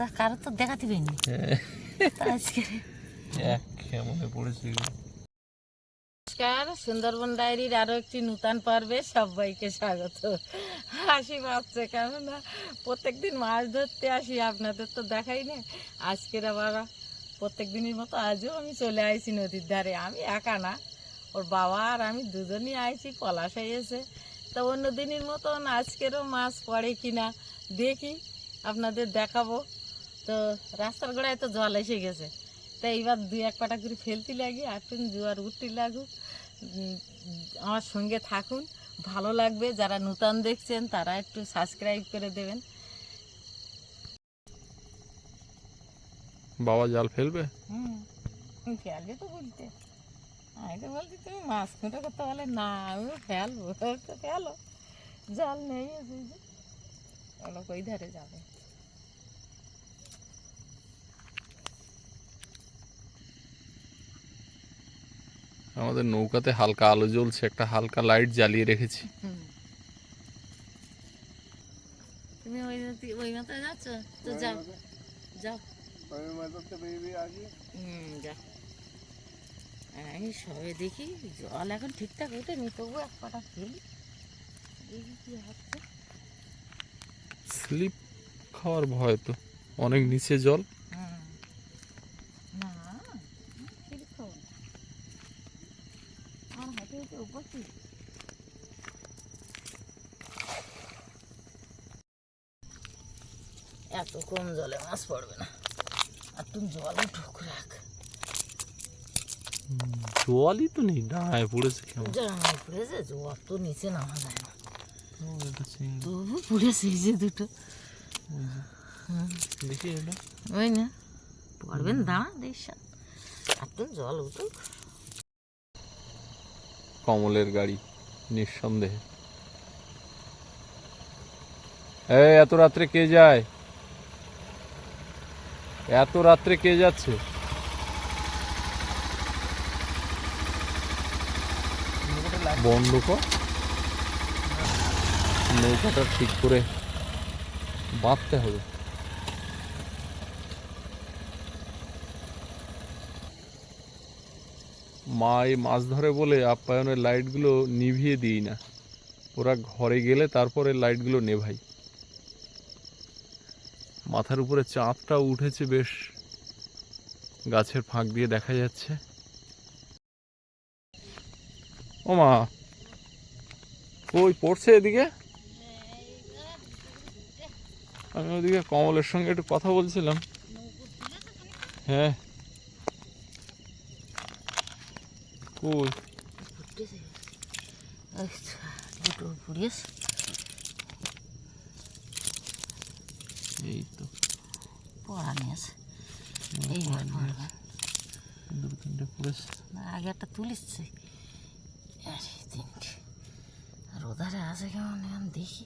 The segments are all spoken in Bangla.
তা কারও তো দেখাতে পাইনি। হ্যাঁ। আজকে কেমনে নমস্কার সুন্দরবন ডায়েরির আরও একটি নূতন পর্বে সবাইকে স্বাগত। হাসি পাচ্ছে কেননা প্রত্যেকদিন মাছ ধরতে আসি আপনাদের তো দেখাই না আজকের আবার প্রত্যেক দিনের মতো আজও আমি চলে আইছি নদীর ধারে। আমি একা না ওর বাবা আর আমি দুজনই আইছি পলাশাই এসে তো অন্য দিনের মতন আজকেরও মাছ পড়ে কিনা দেখি আপনাদের দেখাবো। তো রাস্তার গোড়ায় তো জল এসে গেছে। তাই এইবার দুই এক পাটা করে ফেলতে লাগি আটুন জোয়ার উঠতে লাগুক আমার সঙ্গে থাকুন ভালো লাগবে। যারা নূতন দেখছেন তারা একটু সাবস্ক্রাইব করে দেবেন। বাবা জাল ফেলবে? হুম ফেলবে তো বলতে। আমি তো বলছি তুমি মাছ খুঁটে করতে বলে না আমিও ফেলব তো ফেলো। জল নেই কই ধারে যাবে? আমাদের নৌকাতে হালকা আলো জ্বলছে একটা হালকা লাইট জ্বালিয়ে রেখেছি। হুম। তুমি ওই ওই মাথায় যাচ্ছ? তো যাও যাও। হুম যা। আমি সবে দেখি জল এখন ঠিকঠাক ওঠেনি তবু এক পাটা ফেলি। দেখি কি হচ্ছে। স্লিপ খাওয়ার ভয় তো অনেক নিচে জল হুম। না ফেলি খাব না। হাতে উপস্থিত এত কম জলে মাছ পড়বে না। আর তুমি জল উঠুক রাখ। জলই তো নেই ডাঙায় পড়েছে কেমন? জামাই পড়েছে জল তো নিচে নামা যায় না। তবু পড়েছে এই যে দুটো। দেখি ওই না পড়বেন দাঁড়া দেখ। আর তো জল উঠুক। কমলের গাড়ি, নিঃসন্দেহে। এত রাত্রে কে যায়? এত রাত্রে কে যাচ্ছে? বন্ধ কর। নৌকাটা ঠিক করে বাঁধতে হবে। মা এই মাছ ধরে বলে আপ্যায়নের লাইটগুলো নিভিয়ে দিই না। ওরা ঘরে গেলে তারপরে লাইটগুলো নেভাই। মাথার উপরে চাঁদটা উঠেছে বেশ। গাছের ফাঁক দিয়ে দেখা যাচ্ছে। ও মা ওই পড়ছে এদিকে? আমি ওদিকে কমলের সঙ্গে একটু কথা বলছিলাম। হ্যাঁ। কই? দুটো পুড়িয়েছে এই তো পড়া নিয়েছে এইবার পড়বে দুটো তিনটে পড়েছে না আগে একটা তুলিচ্ছে আরে তিনটে ওধারে আছে কেমন দেখি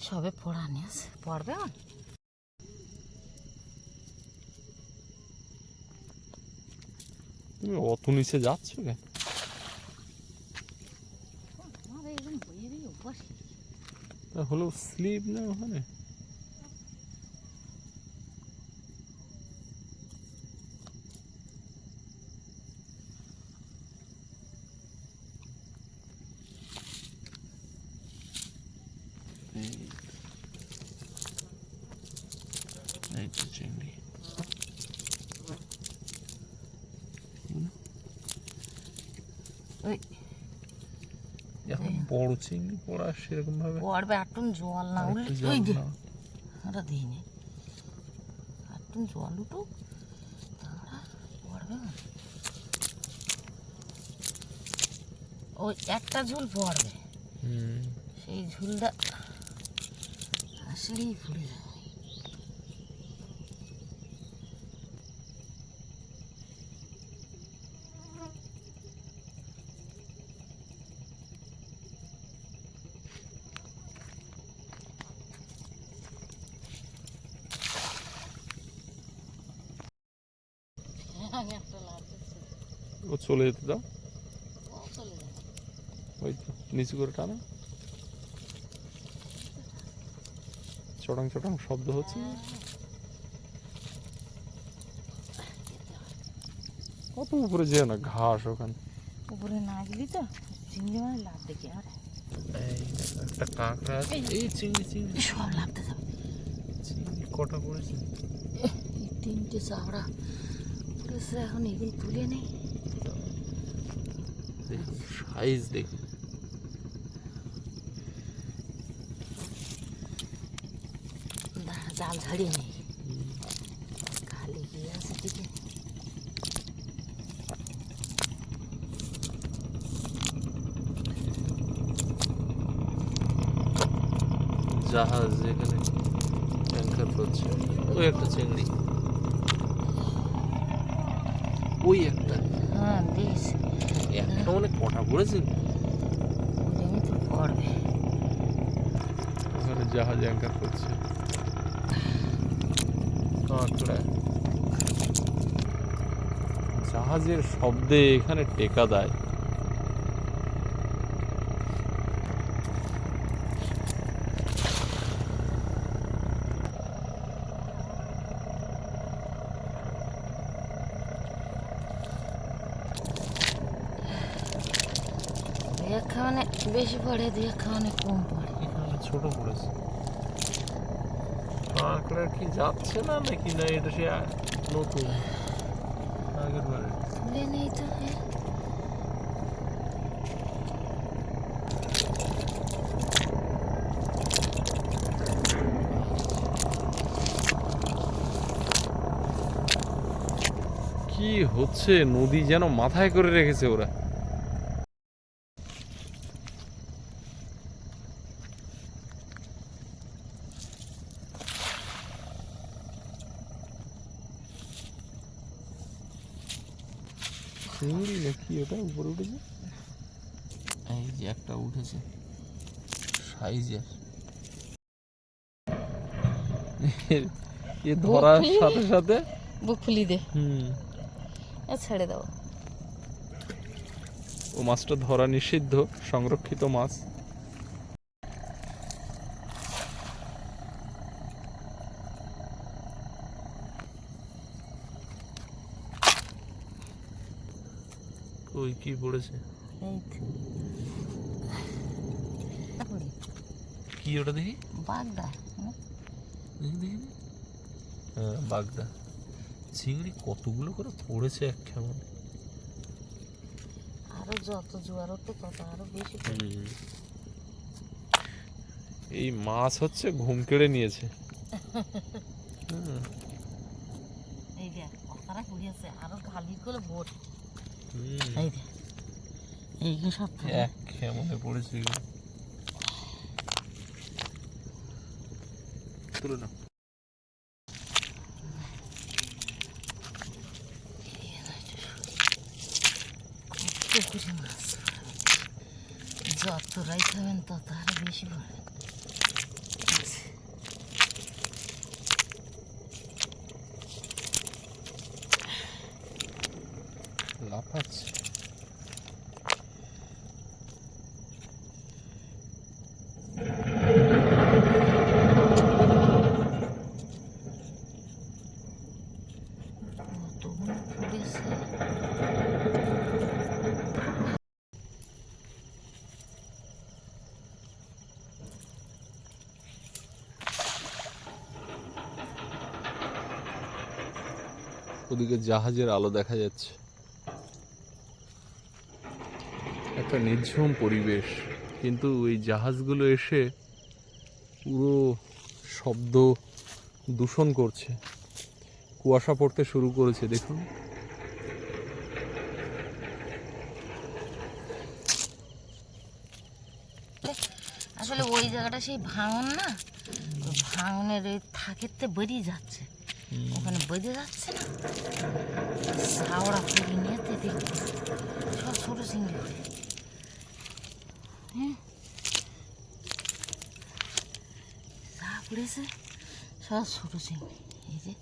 সবে পড়া নিয়েছে, পড়বে তুমি অত নিচে যাচ্ছ কেন? হলেও স্লিপ না ওখানে এই- এই তো চিংড়ি ওই এখন বড় চিংড়ি পড়া সেরকম ভাবে। পড়বে আটুন জল না উঠলে ওই যে। ওটা দিই দিইনি আটুন জল উঠো তারপরে পড়বে ওই একটা ঝুল পড়বে। হুম। সেই ঝুলটা আসলেই পড়ে যাবে ও চলে যেতে দাও। ও চলে যাবে। ওই তো নিচু করে টানো। চটাং চটাং শব্দ হচ্ছে। কত উপরে যেও না ঘাস ওখানে। উপরে না গেলি তো চিংড়ি মাছ লাভ দেখি আর একটা কাঁকড়া আছে। এই চিংড়ি চিংড়ি। সব লাভতে যাবে। চিংড়ি কটা পড়েছে? তিনটে চাবড়া। পড়েছে এখন এগুলো তুলে নেই সাইজ দেখুন জাল ছাড়িয়ে নেই খালি গিয়ে আছে দিকে জাহাজ এখানে ট্যাঙ্কার করছে ওই একটা চিংড়ি ওই একটা। হ্যাঁ বেশ। একটা মানে কটা পড়েছে। ওরমই তো পড়বে। ওখানে জাহাজ অ্যাঙ্কার করছে। কাঁকড়া জাহাজের শব্দে এখানে টেকা দেয় দুই খাওয়ানে বেশি পড়ে দুই খাওয়ানে কম পড়ে। এখানে ছোট পড়েছে। কাঁকড়া কি যাচ্ছে না নাকি? না এটা সে নতুন। আগের বারে। নেই তো হ্যাঁ। কি হচ্ছে? নদী যেন মাথায় করে রেখেছে ওরা। চিংড়ি নাকি ওটা উপরে উঠেছে? এই যে একটা উঠেছে। সাইজের এ ধরার সাথে সাথে বুক ফুলি দে। হুম। এ ছেড়ে দাও। ও মাছটা ধরা নিষিদ্ধ সংরক্ষিত মাছ ওই কি পড়েছে? কি ওটা দেখি? বাগদা দেখি দেখি। হ্যাঁ বাগদা। চিংড়ি কতগুলো করে পড়েছে এক কেমন আরও যত জোয়ার ওঠে তত আরও বেশি এই মাছ হচ্ছে ঘুম কেড়ে নিয়েছে। হুম, এই দেখ কথাটা ঘুরিয়েছে আরও খালি করে বোট হুম। এই দেখ। সব এক কেমনে পড়েছে। তুলে নাও। পুকুরে মাছ যত রাই খাবেন তত আরও বেশি পড়ে লাফাচ্ছে কতগুলো পড়েছে ওদিকে জাহাজের আলো দেখা যাচ্ছে। একটা নির্ঝুম পরিবেশ। কিন্তু ওই জাহাজগুলো এসে পুরো শব্দ দূষণ করছে। কুয়াশা পড়তে শুরু করেছে, দেখুন। আসলে ওই জায়গাটা সেই ভাঙন না? ভাঙনের ওই থাকেতে বেরিয়ে যাচ্ছে। ওখানে বেরিয়ে যাচ্ছে না সাওড়া পুরি নিয়ে তো দেখতে সব ছোটো চিংড়ি হ্যাঁ যা পড়েছে সব ছোটো চিংড়ি এই যে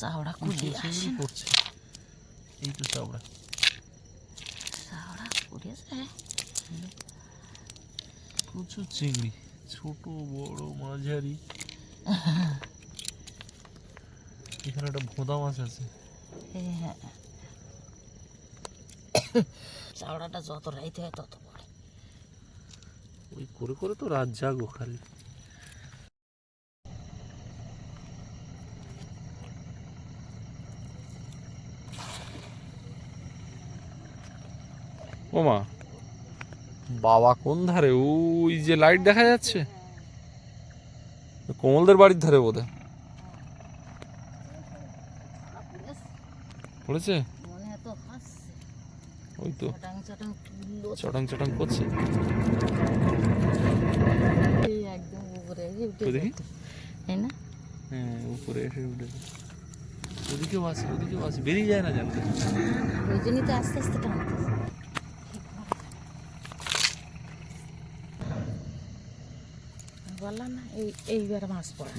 চাওড়া কুলিয়ে আসে এই তো চাবড়া চাওড়া পড়েছে প্রচুর চিংড়ি ছোট বড় মাঝারি। এখানে একটা ভোদা মাছ আছে। হ্যাঁ। চাওড়াটা যত রাইতে হয় তত পড়ে। ওই করে করে তো রাত জাগো খালি। ওমা বাবা কোন ধারে? ওই যে লাইট দেখা যাচ্ছে। কোমলদের বাড়ির ধারে বোধহয়। পড়েছে? হয় ওই তো। চটাং চটাং করছে। হ্যাঁ উপরে এসে উঠেছে ওদিকেও আছে ওদিকেও আছে। বেরিয়ে যায় না জানতে ওই জন্যই তো আস্তে আস্তে টানতেছে। বললাম না এই এইবার মাছ পড়া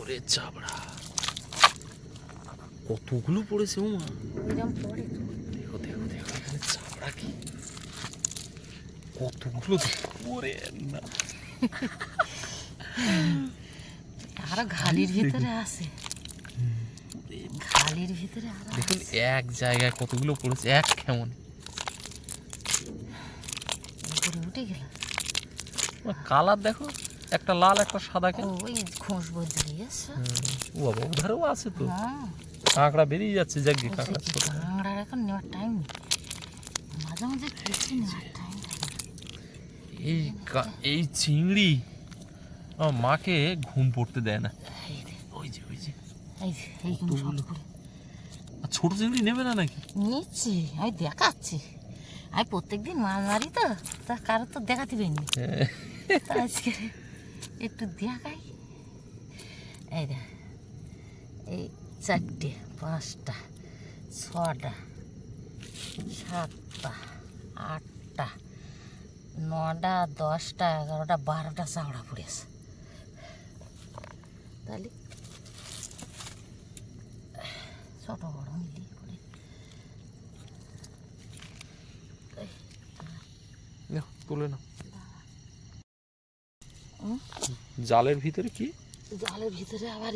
ওরে চাবড়া কতগুলো পড়েছে উমা ওইরকম পড়ে? দেখো দেখো দেখো এখানে চাবড়া কি? কতগুলো। ওরে না। আরও ঘালির ভিতরে আছে। ঘালির ভিতরে দেখুন এক জায়গায় কতগুলো পড়েছে এক কেমন? উপরে গেল কালার দেখো একটা লাল একটা সাদা কেন ওই খোঁজ বদলে গেছে ও বাবা ওধারেও আছে তো। কাঁকড়া বেরিয়ে যাচ্ছে যাকে কাঁকড়া কাঁকড়ার এখন নেওয়ার টাইম নেই। মাঝে মাঝে কিছু নেওয়ার টাইম এই এই চিংড়ি আমার মাকে ঘুম পড়তে দেয় না। ওই যে ওই যে। ছোট চিংড়ি নেবে না নাকি? নিচ্ছি আমি দেখাচ্ছি। আমি প্রত্যেকদিন মাছ মারি তো? তা কারও তো দেখাতে পারিনি। তা আজকে একটু দেখাই। এই দেখ এই চারটে পাঁচটা ছটা সাতটা আটটা নটা দশটা এগারোটা বারোটা চাওড়া পড়েছে তাহলে ছোটো বড় মিলিয়ে করে নাও, তুলে না জালের ভিতরে কি? জলের ভিতরে আবার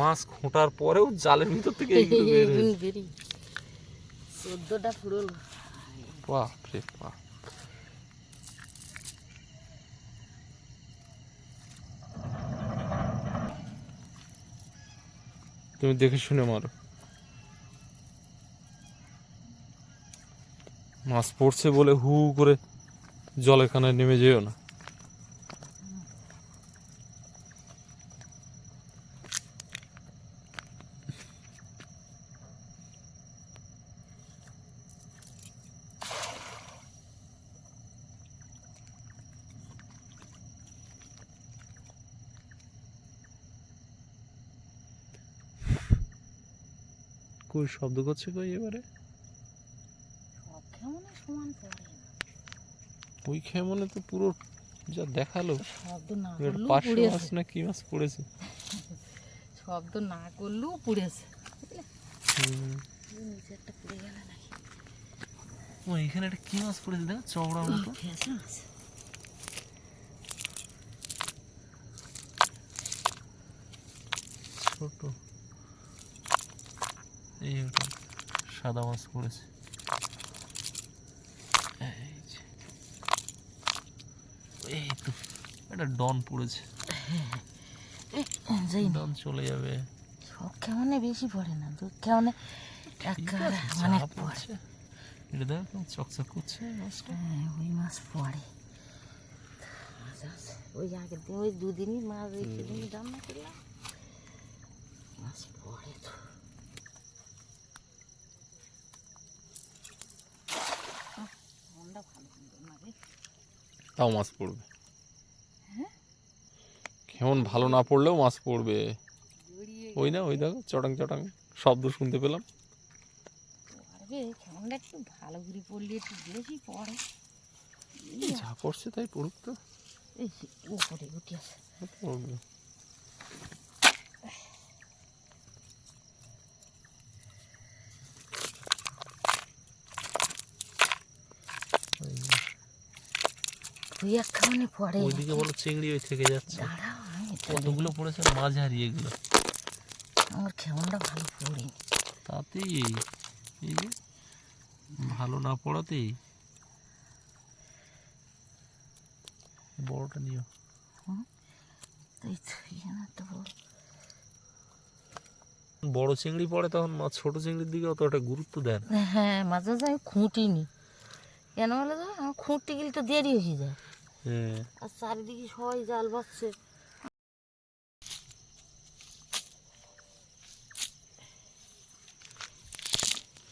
মাছ খোঁটার পরেও জালের ভিতর থেকে বের চোদ্দটা ফুরল। বাপ রে বাপ। তুমি দেখে শুনে মারো। মাছ পড়ছে বলে হু করে জলের কানায় নেমে যেও না কই শব্দ করছে কই এবারে সব কেমন সমান পড়ে। ওই খেয়ে মনে তো পুরো যা দেখাল শব্দ না এবার মাছ না কি মাছ পড়েছে? শব্দ না করলেও পুড়েছে। ও এখানে একটা কি মাছ পড়েছে দেখো চওড়ার মতো ছোট। এই সাদা মাছ পড়েছে এই যে। এই তো একটা ডন পড়েছে। যাই না। ডন চলে যাবে। সব কেমনে বেশি পড়ে না দু কেমনে অনেক পড়ছে। এটা দেখ চকচক করছে হ্যাঁ ওই মাছ পড়ে। ওই আগের দিন ওই দুদিনই মাছ সেদিন রান্না করলাম মাছ পড়ে তো আহ, মনটা ভালো সুন্দর না রে তাও মাছ পড়বে। কেমন ভালো না পড়লেও মাছ পড়বে। ওই না ওই দেখো চটাং চটাং শব্দ শুনতে পেলাম। পড়বে কেমনটা একটু ভালো করে পড়লে একটু বেশি পড়ে। যা পড়ছে তাই পড়ুক তো। এই উপরে উঠে আছে পড়বে। দুই এক খাওয়ানি পড়ে ওইদিকে বলো চিংড়ি ওই থেকে যাচ্ছে। দাঁড়াও আমি কতগুলো পড়েছে? মাছ হারিয়ে এগুলো। আমার খেমনটা ভালো পড়িনি তাতেই? এই যে ভালো না পড়াতেই? বড়টা নিও। বড় চিংড়ি পড়ে তখন মাছ ছোট চিংড়ির দিকে অতটা গুরুত্ব দেন হ্যাঁ মাঝে আমি খুঁটিনি। কেন বলে তো? আমার খুঁটতে গেলে তো দেরি হয়ে যায়। হ্যাঁ। আর চারিদিকে সবাই জাল বাচ্ছে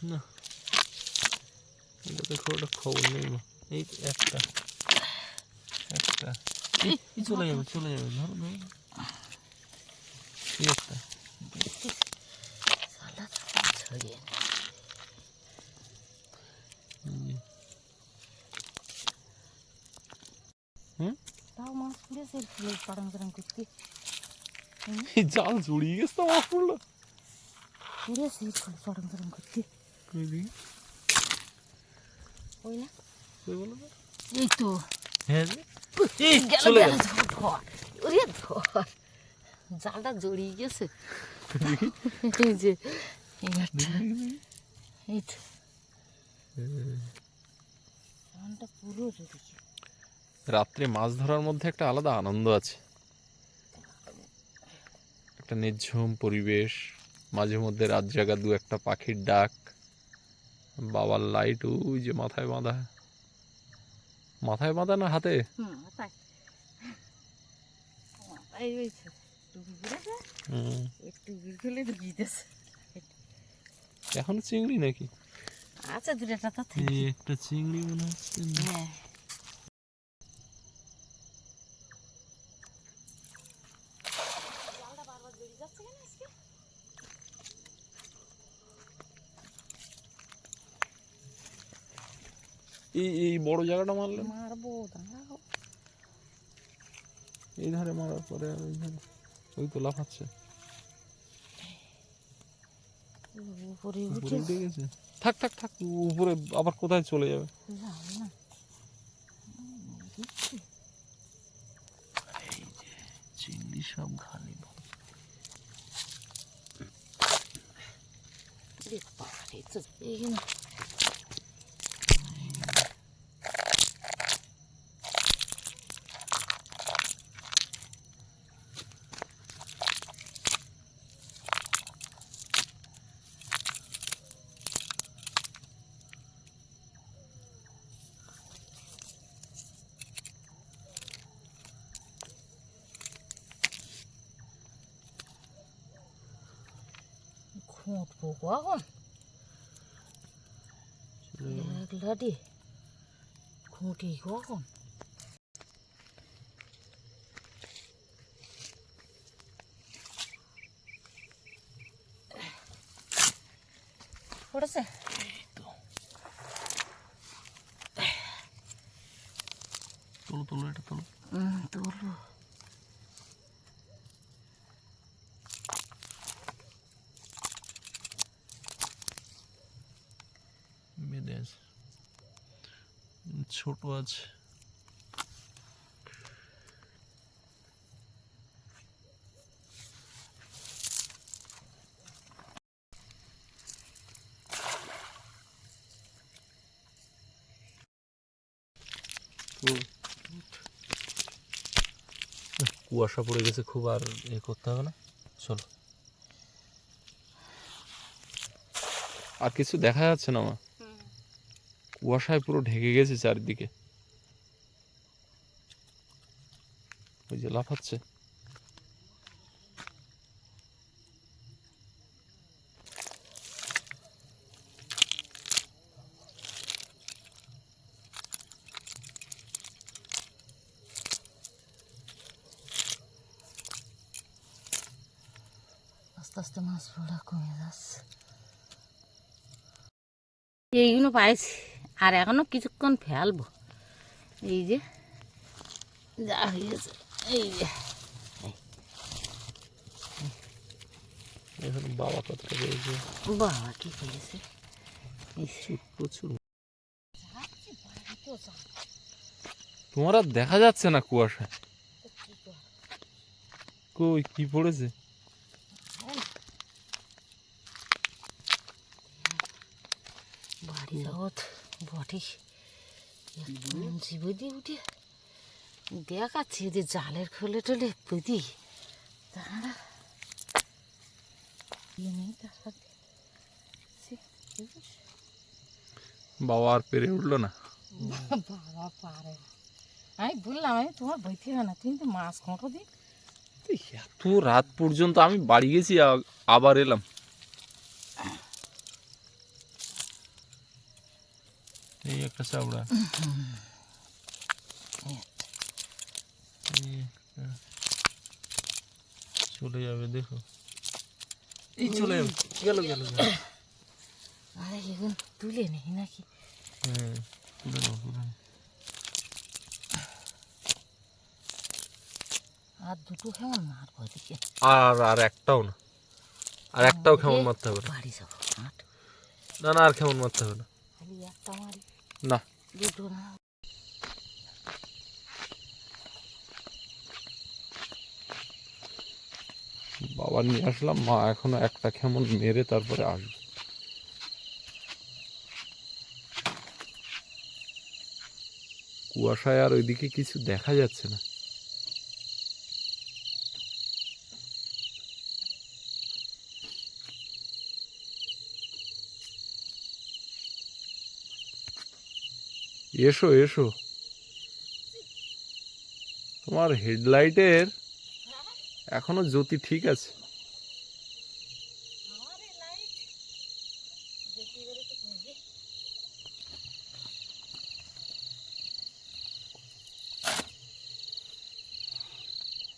না খুব খবর নেই মা। এই একটা একটা। চলে যাবে চলে যাবে। ধরো ধরো। একটা। ছড়িয়ে নে। এই যে। হুম তাও মাছ পড়েছে ফুলে পাড়াং পাড়াং করতে জাল জড়িয়ে গেছে মাছ পড়ল ফুলে পাড়াং পাড়াং করতে ওই না এই তো হ্যাঁ চলে গেল ধর ওরে ধর। জালটা জড়িয়ে গেছে। এই যে এই তো। জালটা পুরো জড়িয়ে রাত্রে মাছ ধরার মধ্যে একটা আলাদা আনন্দ আছে। একটা নির্ঝুম পরিবেশ মাঝে মধ্যে রাত জাগা দু একটা পাখির ডাক বাবার লাইট ওই যে মাথায় বাঁধা। মাথায় বাঁধা না হাতে? এখনও চিংড়ি নাকি? আচ্ছা দুটা একটা চিংড়ি মনে হচ্ছে এই এই বড় জায়গাটা মারলে? মারবো দাঁড়াও। এই ধারে মারার পরে আর ওই ধারে। ওই তো লাফাচ্ছে। উপরে উঠে গেছে। থাক থাক থাক উপরে আবার কোথায় চলে যাবে? না চিংড়ি সব খালি রে বাবা রে, তো এইখানে খুঁটবো কখন এক লাডি খুঁটি কখন পড়েছে তোলো তোলো এটা তোলো হুম তুলবো বেঁধে আছে উম, ছোট আছে। কুয়াশা পড়ে গেছে, খুব আর এ করতে হবে না। চলো। আর কিছু দেখা যাচ্ছে না মা কুয়াশায় পুরো ঢেকে গেছে চারিদিকে। ওই যে লাফাচ্ছে। আস্তে আস্তে মাছ পড়া কমে যাচ্ছে। এইগুলো পাইছি। আর এখনও কিছুক্ষণ ফেলব। এই যে যা হয়েছে এই যে। এখন বাবা কতটা রয়েছে? বাবা কি প্রচুর প্রচুর। তোমার আর দেখা যাচ্ছে না কুয়াশা। কই কি পড়েছে? বাড়ি যাওয়াত বটে। জীবদি উঠে দেখাচ্ছি যে জালের খোলে টোলে বুঝি দাঁড়া? বাবা আর পেরে উঠল না। বাবা পারে না। আমি বললাম আমি তোমার বইতে হবে না তুমি তো মাছ কোঁটো দিই এত রাত পর্যন্ত আমি বাড়ি গেছি আবার এলাম। এই একটা চাবড়া এই একটা। চলে যাবে দেখো এই চলে যাবে গেল গেল গেল আরে এখন তুলে নেই নাকি হ্যাঁ তুলে নাও, তুলে নাও। আর দুটো কেমন মারবো দিকে আর আর একটাও না আর একটাও কেমন মারতে হবে না বাড়ি যাব মাঠ না না আর কেমন মারতে হবে না খালি একটা মারি না। দুটো না। বাবা নিয়ে আসলাম মা এখনও একটা কেমন মেরে তারপরে আসবে। কুয়াশায় আর ওইদিকে কিছু দেখা যাচ্ছে না। এসো এসো। তোমার হেডলাইটের এখনও জ্যোতি ঠিক আছে।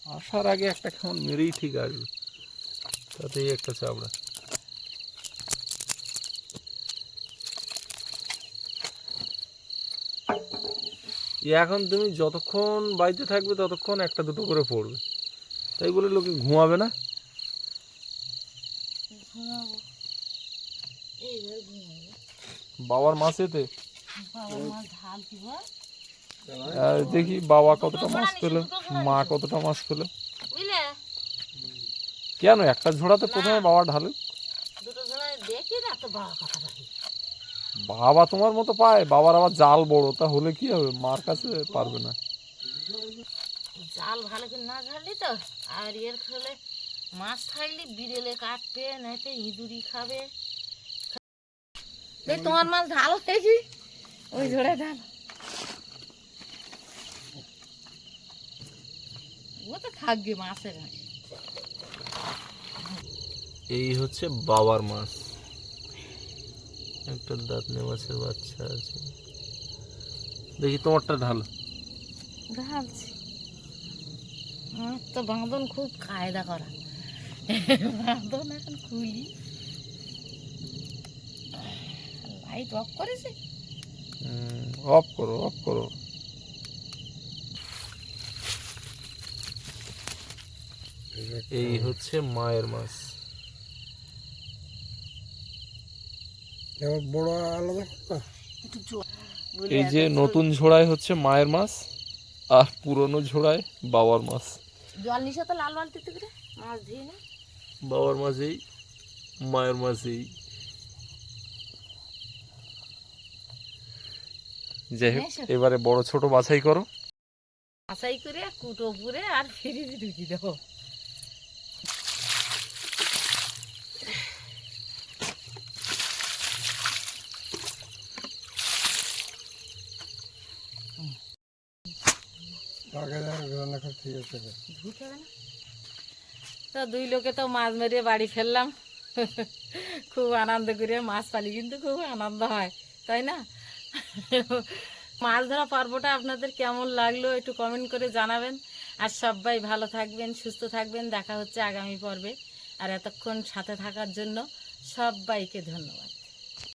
আসার আগে একটা কেমন মেরেই ঠিক আসবে। তাতেই একটা চাবড়া। এ এখন তুমি যতক্ষণ বাড়িতে থাকবে ততক্ষণ একটা দুটো করে পড়বে। তাই বলে লোকে ঘুমাবে না? বাবার মাছেতে দেখি বাবা কতটা মাছ পেল মা কতটা মাছ পেল। কেন? একটা ঝোড়াতে প্রথমে বাবা ঢালে দুটো জোড়া দেখি না তো বাবা বাবা তোমার মতো পায়? বাবার আবার জাল বড় তা হলে কি হবে? মার কাছে পারবে না। জাল ভালো করে না ঝাড়লি তো আর এর খেলে মাছ থাকলে বিড়েলে কাটবে নয়তো ইঁদুরি খাবে। এই তোমার মাছ ঢালো দেখি ওই ঝোড়ে ঢাল। ও তো থাকবে মাছের এই হচ্ছে বাবার মাছ। একটা দাঁতনে মাছের বাচ্চা আছে। দেখি তোমারটা ঢালো। ঢালছি। আমার তো বাঁধন খুব কায়দা করা। বাঁধন এখন খুলি। লাইট অফ করেছে? অফ করো অফ করো। এই হচ্ছে মায়ের মাছ। বড় আলাদা? এই যে নতুন ঝোড়ায় হচ্ছে মায়ের মাছ আর পুরনো ঝোড়ায় বাবার মাছ। জল নিশে তো লাল বালতিতে করে মাছ ধুয়ে না। বাবার মাছ এই মায়ের মাছ এই। যাই হোক এবারে বড় ছোট বাছাই করো। আশাই করে কুটো পুরে আর ফ্রিজে ঢুকি দেবো আগে তো দুই লোকে তো মাছ মেরে বাড়ি ফেললাম। খুব আনন্দ করে মাছ পালি, কিন্তু খুব আনন্দ হয়, তাই না? মাছ ধরা পর্বটা আপনাদের কেমন লাগল একটু কমেন্ট করে জানাবেন। আর সবাই ভালো থাকবেন, সুস্থ থাকবেন, দেখা হচ্ছে আগামী পর্বে। আর এতক্ষণ সাথে থাকার জন্য সবাইকে ধন্যবাদ।